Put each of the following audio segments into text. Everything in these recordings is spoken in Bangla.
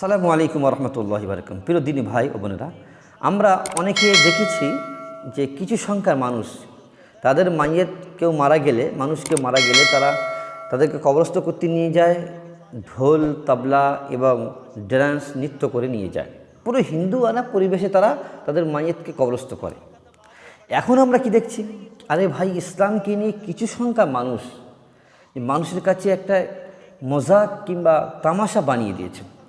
সালামু আলাইকুম রহমতুল্লাহ বারকাম প্রিয় দিনী ভাই ও বোনেরা, আমরা অনেকে দেখেছি যে কিছু সংখ্যার মানুষ, তাদের মাইয়ের কেউ মারা গেলে, মানুষ কেউ মারা গেলে তারা তাদেরকে কবরস্থ করতে নিয়ে যায়, ঢোল, তাবলা এবং ড্যান্স, নৃত্য করে নিয়ে যায়। পুরো হিন্দু আনা পরিবেশে তারা তাদের মাইয়েতকে কবরস্থ করে। এখন আমরা কি দেখছি? আরে ভাই, ইসলামকে নিয়ে কিছু সংখ্যা মানুষ, মানুষের কাছে একটা মজাক কিংবা তামাশা বানিয়ে দিয়েছে।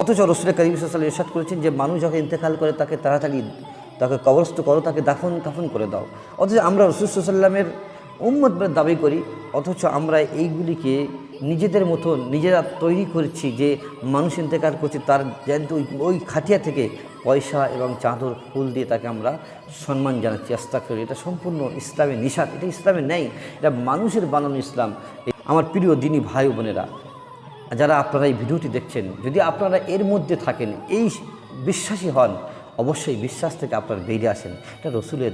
অথচ রসুল করিম সাল ইরশাদ করেছেন যে মানুষ যখন ইন্তেকাল করে তাকে তাড়াতাড়ি, তাকে কবরস্থ করো, তাকে দাফন কাফন করে দাও। অথচ আমরা রসুল সাল্লামের উম্মত দাবি করি, অথচ আমরা এইগুলিকে নিজেদের মতো নিজেরা তৈরি করছি যে মানুষ ইন্তেকাল করছে, তার ওই ওই খাটিয়া থেকে পয়সা এবং চাঁদর, ফুল দিয়ে তাকে আমরা সম্মান জানাচ্ছি আস্তা করি এটা সম্পূর্ণ ইসলামের নিষাদ, এটা ইসলামের নেই এটা মানুষের বানানো ইসলাম। আমার প্রিয় দিনী ভাই বোনেরা যারা আপনারা এই ভিডিওটি দেখছেন, যদি আপনারা এর মধ্যে থাকেন, এই বিশ্বাসী হন, অবশ্যই বিশ্বাস থেকে আপনারা বেরিয়ে আসেন। এটা রসুলের,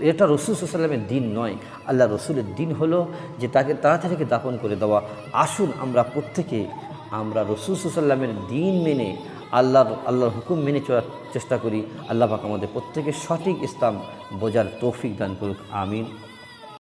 এটা রসুল সাল্লামের দিন নয়। আল্লাহ রসুলের দিন হলো যে তাকে তাড়াতাড়িকে দাপন করে দেওয়া। আসুন আমরা প্রত্যেকে, আমরা রসুল সাল্লামের দিন মেনে আল্লাহর আল্লাহর হুকুম মেনে চলার চেষ্টা করি। আল্লাহ পাক আমাদের প্রত্যেকের সঠিক ইসলাম বোঝার তৌফিক দান করুক। আমিন।